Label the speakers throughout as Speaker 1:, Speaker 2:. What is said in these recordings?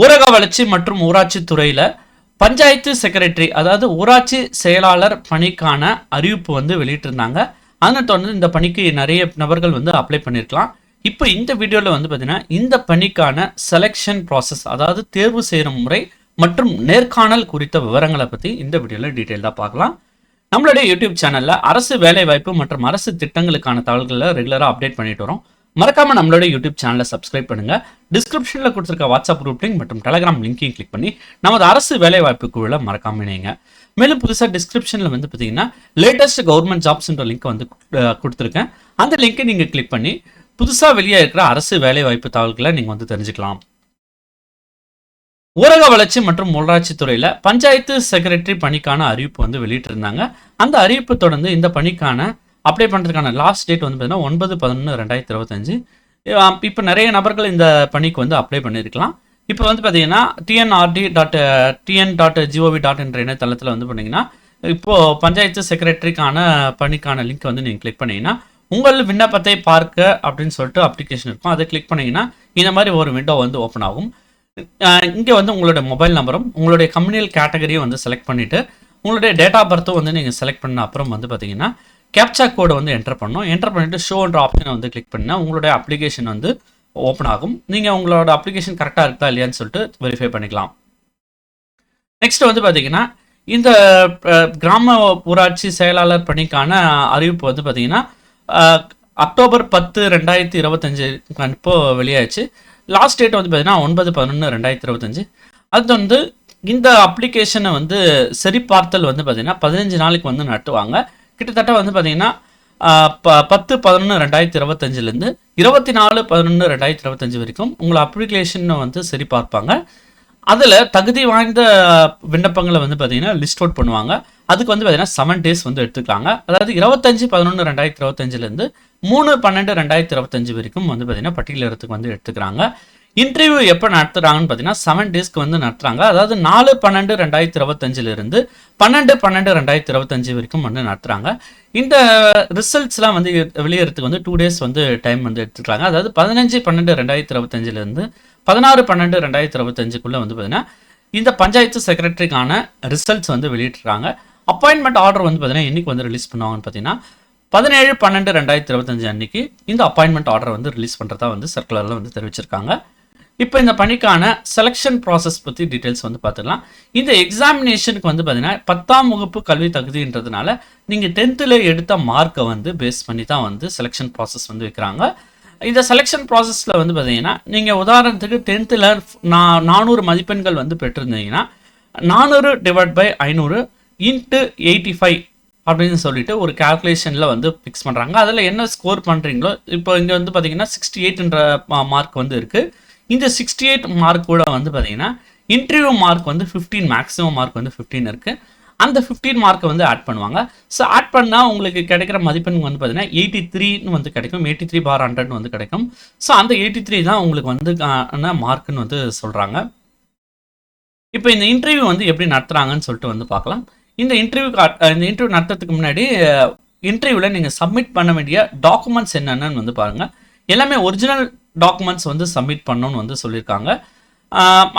Speaker 1: ஊரக வளர்ச்சி மற்றும் ஊராட்சி துறையில் பஞ்சாயத்து செக்ரட்டரி அதாவது ஊராட்சி செயலாளர் பணிக்கான அறிவிப்பு வந்து வெளியிட்டிருந்தாங்க. அதனை தொடர்ந்து இந்த பணிக்கு நிறைய நபர்கள் வந்து அப்ளை பண்ணியிருக்கலாம். இப்போ இந்த வீடியோவில் வந்து பார்த்தீங்கன்னா இந்த பணிக்கான செலெக்ஷன் ப்ராசஸ் அதாவது தேர்வு செய்கிற முறை மற்றும் நேர்காணல் குறித்த விவரங்களை பற்றி இந்த வீடியோவில் டீட்டெயிலாக பார்க்கலாம். நம்மளுடைய யூடியூப் சேனலில் அரசு வேலைவாய்ப்பு மற்றும் அரசு திட்டங்களுக்கான தகவல்களை ரெகுலராக அப்டேட் பண்ணிட்டு வரோம். மறக்காம நம்மளோட யூடியூப் சேனலை சப்ஸ்கிரைப் பண்ணுங்க. டிஸ்கிரிப்ஷனில் கொடுத்துருக்க வாட்ஸ்அப் குரூப் லிங்க் மற்றும் டெலகிராம் லிங்கையும் கிளிக் பண்ணி நமது அரசு வேலைவாய்ப்பு குழுவில் மறக்காம இணைங்க. மேலும் புதுசாக டிஸ்கிரிப்ஷனில் வந்து பார்த்தீங்கன்னா லேட்டஸ்ட் கவர்மெண்ட் ஜாப்ஸ்ன்ற லிங்க் வந்து கொடுத்துருக்கேன். அந்த லிங்கை நீங்கள் கிளிக் பண்ணி புதுசாக வெளியே இருக்கிற அரசு வேலைவாய்ப்பு தகவல்களை நீங்கள் வந்து தெரிஞ்சுக்கலாம். ஊரக வளர்ச்சி மற்றும் உள்ளாட்சி துறையில் பஞ்சாயத்து செக்ரட்டரி பணிக்கான அறிவிப்பு வந்து வெளியிட்டிருந்தாங்க. அந்த அறிவிப்பு தொடர்ந்து இந்த பணிக்கான அப்ளை பண்ணுறதுக்கான லாஸ்ட் டேட் வந்து பார்த்தீங்கன்னா ஒன்பது பதினொன்று ரெண்டாயிரத்தி இருபத்தஞ்சு. இப்போ நிறைய நபர்கள் இந்த பணிக்கு வந்து அப்ளை பண்ணியிருக்கலாம். இப்போ வந்து பார்த்தீங்கன்னா TNRD dot TN dot GOV dot என்ற இணையதளத்தில் வந்து பண்ணீங்கன்னா இப்போது பஞ்சாயத்து செக்ரட்டரிக்கான பணிக்கான லிங்க் வந்து நீங்கள் கிளிக் பண்ணிங்கன்னா உங்கள் விண்ணப்பத்தை பார்க்க அப்படின்னு சொல்லிட்டு அப்ளிகேஷன் இருக்கும். அதை கிளிக் பண்ணீங்கன்னா இந்த மாதிரி ஒரு விண்டோ வந்து ஓப்பன் ஆகும். இங்கே வந்து உங்களுடைய மொபைல் நம்பரும் உங்களுடைய கம்யூனியல் கேட்டகரியும் வந்து செலக்ட் பண்ணிவிட்டு உங்களுடைய டேட் ஆஃப் பர்த்தும் வந்து நீங்கள் செலக்ட் பண்ண அப்புறம் வந்து பார்த்தீங்கன்னா கேப்சா கோடை வந்து என்டர் பண்ணோம் என்டர் பண்ணிவிட்டு ஷோன்ற ஆப்ஷனை வந்து கிளிக் பண்ணால் உங்களுடைய அப்ளிகேஷன் வந்து ஓப்பன் ஆகும். நீங்கள் உங்களோட அப்ளிகேஷன் கரெக்டாக இருக்கா இல்லையான்னு சொல்லிட்டு வெரிஃபை பண்ணிக்கலாம். நெக்ஸ்ட் வந்து பார்த்தீங்கன்னா இந்த கிராம ஊராட்சி செயலாளர் பணிக்கான அறிவிப்பு வந்து பார்த்தீங்கன்னா அக்டோபர் பத்து ரெண்டாயிரத்தி இருபத்தஞ்சு இப்போ வெளியாச்சு லாஸ்ட் டேட் வந்து பார்த்தீங்கன்னா ஒன்பது பதினொன்று ரெண்டாயிரத்தி இருபத்தஞ்சு. அது வந்து இந்த அப்ளிகேஷனை வந்து சரிபார்த்தல் வந்து பார்த்தீங்கன்னா பதினஞ்சு நாளைக்கு வந்து நடத்துவாங்க. கிட்டத்தட்ட வந்து பார்த்தீங்கன்னா ப பத்து பதினொன்று ரெண்டாயிரத்தி இருபத்தஞ்சிலேருந்து இருபத்தி நாலு பதினொன்று ரெண்டாயிரத்தி இருபத்தஞ்சி வரைக்கும் உங்களை அப்ளிகேஷனை வந்து சரி பார்ப்பாங்க அதில் தகுதி வாய்ந்த விண்ணப்பங்களை வந்து பார்த்தீங்கன்னா லிஸ்ட் அவுட் பண்ணுவாங்க. அதுக்கு வந்து பார்த்தீங்கன்னா செவன் டேஸ் வந்து எடுத்துக்கலாங்க. அதாவது இருபத்தஞ்சு பதினொன்று ரெண்டாயிரத்தி இருபத்தஞ்சிலேருந்து மூணு பன்னெண்டு ரெண்டாயிரத்தி இருபத்தஞ்சு வரைக்கும் வந்து பார்த்தீங்கன்னா பட்டியலிடத்துக்கு வந்து எடுத்துக்கிறாங்க. இன்டர்வியூ எப்போ நடத்துகிறாங்கன்னு பார்த்தீங்கன்னா செவன் டேஸ்க்கு வந்து நடத்துகிறாங்க அதாவது நாலு பன்னெண்டு ரெண்டாயிரத்தி இருபத்தஞ்சிலிருந்து பன்னெண்டு பன்னெண்டு ரெண்டாயிரத்தி இருபத்தஞ்சு வரைக்கும் வந்து நடத்துகிறாங்க இந்த ரிசல்ட்ஸ்லாம் வந்து வெளியேறதுக்கு வந்து டூ டேஸ் வந்து டைம் வந்து எடுத்துக்கிறாங்க அதாவது பதினஞ்சு பன்னெண்டு ரெண்டாயிரத்தி இருபத்தஞ்சிலேருந்து பதினாறு பன்னெண்டு ரெண்டாயிரத்தி இருபத்தஞ்சுக்குள்ளே வந்து பார்த்தீங்கன்னா இந்த பஞ்சாயத்து செக்ரட்டரிக்கான ரிசல்ட்ஸ் வந்து வெளியிட்டுறாங்க அப்பாயின்மெண்ட் ஆர்டர் வந்து பார்த்தீங்கன்னா என்னைக்கு வந்து ரிலீஸ் பண்ணுவாங்கன்னு பார்த்தீங்கன்னா பதினேழு பன்னெண்டு ரெண்டாயிரத்தி இருபத்தஞ்சு அன்னைக்கு இந்த அப்பாயின்மெண்ட் ஆர்டர் வந்து ரிலீஸ் பண்ணுறதா வந்து சர்க்குலரில் வந்து தெரிவிச்சிருக்காங்க. இப்போ இந்த பணிக்கான செலெக்ஷன் ப்ராசஸ் பற்றி டீட்டெயில்ஸ் வந்து பார்த்துக்கலாம் இந்த எக்ஸாமினேஷனுக்கு வந்து பார்த்தீங்கன்னா பத்தாம் வகுப்பு கல்வி தகுதின்றதுனால நீங்கள் டென்த்தில் எடுத்த மார்க்கை வந்து பேஸ் பண்ணி தான் வந்து செலெக்ஷன் ப்ராசஸ் வந்து வைக்கிறாங்க. இந்த செலெக்ஷன் ப்ராசஸில் வந்து பார்த்தீங்கன்னா நீங்கள் உதாரணத்துக்கு டென்த்தில் நான் நானூறு மதிப்பெண்கள் வந்து பெற்றிருந்தீங்கன்னா நானூறு டிவைட் பை ஐநூறு இன்ட்டு எயிட்டி ஃபைவ் அப்படின்னு சொல்லிட்டு ஒரு கால்குலேஷனில் வந்து ஃபிக்ஸ் பண்ணுறாங்க அதில் என்ன ஸ்கோர் பண்ணுறீங்களோ இப்போ இங்கே வந்து பார்த்தீங்கன்னா சிக்ஸ்டி எயிட்ன்ற மார்க் வந்து இருக்குது இந்த சிக்ஸ்டி எயிட் மார்க் கூட வந்து பார்த்தீங்கன்னா இன்டர்வியூ மார்க் வந்து ஃபிஃப்டீன் மேக்ஸிமம் மார்க் வந்து ஃபிஃப்டீன் இருக்குது அந்த ஃபிஃப்டீன் மார்க்கை வந்து ஆட் பண்ணுவாங்க. ஸோ ஆட் பண்ணால் உங்களுக்கு கிடைக்கிற மதிப்பெண் வந்து பார்த்தீங்கன்னா எயிட்டி த்ரீன்னு வந்து கிடைக்கும். எயிட்டி த்ரீ பார் ஹண்ட்ரட்னு வந்து கிடைக்கும். ஸோ அந்த எயிட்டி த்ரீ தான் உங்களுக்கு வந்து மார்க்குன்னு வந்து சொல்கிறாங்க இப்போ இந்த இன்டர்வியூ வந்து எப்படி நடத்துகிறாங்கன்னு சொல்லிட்டு வந்து பார்க்கலாம். இந்த இன்டர்வியூக்கு இந்த இன்டர்வியூ நடத்துறதுக்கு முன்னாடி இன்டர்வியூவில் நீங்கள் சப்மிட் பண்ண வேண்டிய டாக்குமெண்ட்ஸ் என்னென்னு வந்து பாருங்கள் எல்லாமே ஒரிஜினல் டாக்குமெண்ட்ஸ் வந்து சப்மிட் பண்ணணும்னு வந்து சொல்லியிருக்காங்க.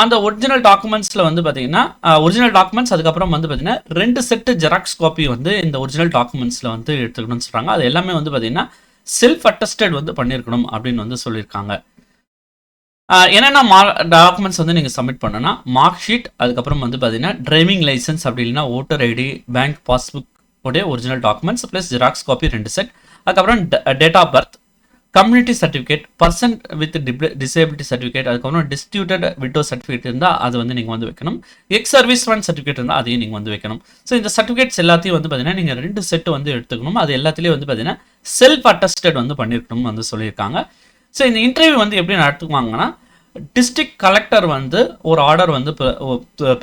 Speaker 1: அந்த ஒரிஜினல் டாக்குமெண்ட்ஸில் வந்து பார்த்தீங்கன்னா ஒரிஜினல் டாக்குமெண்ட்ஸ் அதுக்கப்புறம் வந்து பார்த்தீங்கன்னா ரெண்டு செட்டு ஜெராக்ஸ் காப்பி வந்து இந்த ஒரிஜினல் டாக்குமெண்ட்ஸில் வந்து எடுத்துக்கணும்னு சொல்கிறாங்க அது எல்லாமே வந்து பார்த்தீங்கன்னா செல்ஃப் அட்டஸ்டட் வந்து பண்ணியிருக்கணும் அப்படின்னு வந்து சொல்லியிருக்காங்க. என்னென்ன மா டாக்குமெண்ட்ஸ் வந்து நீங்கள் சப்மிட் பண்ணனா மார்க் ஷீட் அதுக்கப்புறம் வந்து பார்த்தீங்கன்னா டிரைவிங் லைசன்ஸ் அப்படி இல்லைன்னா ஓட்டர் ஐடி பேங்க் பாஸ்புக் உடைய original documents plus xerox copy ரெண்டு செட் அதுக்கப்புறம் date of birth community certificate person with disability certificate அதுக்கப்புறம் டிஸ்ட்ரிபியூட்டட் விட்டோ சர்டிஃபிகேட் இருந்தால் அது வந்து நீங்கள் வந்து வைக்கணும். எக்ஸ் சர்வீஸ் மேன் சர்டிஃபிகேட் இருந்தால் அதையும் நீங்கள் வந்து வைக்கணும். ஸோ இந்த சர்டிஃபிகேட்ஸ் எல்லாத்தையும் வந்து பார்த்தீங்கன்னா நீங்கள் ரெண்டு செட்டு வந்து எடுத்துக்கணும். அது எல்லாத்துலேயும் வந்து பார்த்தீங்கன்னா செல்ஃப் அட்டஸ்டட் வந்து பண்ணியிருக்கணும்னு வந்து சொல்லியிருக்காங்க. ஸோ இந்த இன்டர்வியூ வந்து எப்படி நடத்துவாங்கன்னா டிஸ்ட்ரிக்ட் கலெக்டர் வந்து ஒரு ஆர்டர் வந்து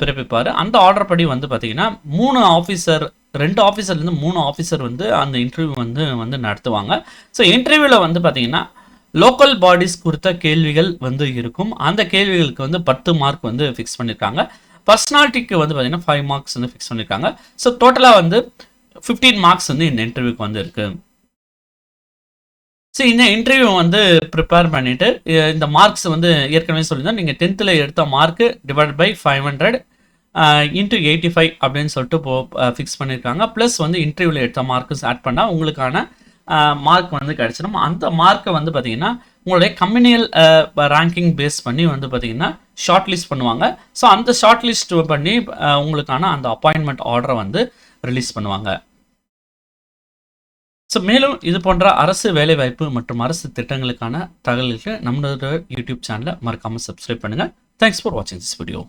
Speaker 1: பிறப்பிப்பார். அந்த ஆர்டர் படி வந்து பார்த்தீங்கன்னா மூணு ஆஃபீஸர் ரெண்டு ஆஃபீஸர்லேருந்து மூணு ஆஃபீஸர் வந்து அந்த இன்டர்வியூ வந்து வந்து நடத்துவாங்க. ஸோ இன்டர்வியூவில் வந்து பார்த்தீங்கன்னா லோக்கல் பாடிஸ் குறித்த கேள்விகள் வந்து இருக்கும். அந்த கேள்விகளுக்கு வந்து பத்து மார்க் வந்து ஃபிக்ஸ் பண்ணியிருக்காங்க பர்சனாலிட்டிக்கு வந்து பார்த்தீங்கன்னா ஃபைவ் மார்க்ஸ் வந்து ஃபிக்ஸ் பண்ணியிருக்காங்க ஸோ டோட்டலாக வந்து ஃபிஃப்டீன் மார்க்ஸ் வந்து இந்த இன்டர்வியூக்கு வந்து இருக்குது ஸோ இந்த இன்டர்வியூ வந்து ப்ரிப்பேர் பண்ணிவிட்டு இந்த மார்க்ஸ் வந்து ஏற்கனவே சொல்லியிருந்தோம் நீங்கள் டென்த்தில் எடுத்த mark divide by five hundred into eighty five அப்படின்னு சொல்லிட்டு போ ஃபிக்ஸ் பண்ணியிருக்காங்க. ப்ளஸ் வந்து இன்டர்வியூவில் எடுத்த மார்க்ஸ் ஆட் பண்ணால் உங்களுக்கான மார்க் வந்து கிடச்சிடும். அந்த மார்க்கை வந்து பார்த்தீங்கன்னா உங்களுடைய கம்யூனியல் ரேங்கிங் பேஸ் பண்ணி வந்து பார்த்தீங்கன்னா ஷார்ட் லிஸ்ட் பண்ணுவாங்க. ஸோ அந்த ஷார்ட் லிஸ்ட் பண்ணி உங்களுக்கான அந்த அப்பாயின்மெண்ட் ஆர்டரை வந்து ரிலீஸ் பண்ணுவாங்க. ஸோ மேலும் இது போன்ற அரசு வேலைவாய்ப்பு மற்றும் அரசு திட்டங்களுக்கான தகவல்களுக்கு நம்மளோட யூடியூப் சேனலை மறக்காமல் சப்ஸ்கிரைப் பண்ணுங்கள் தேங்க்ஸ் ஃபார் வாட்சிங் திஸ் வீடியோ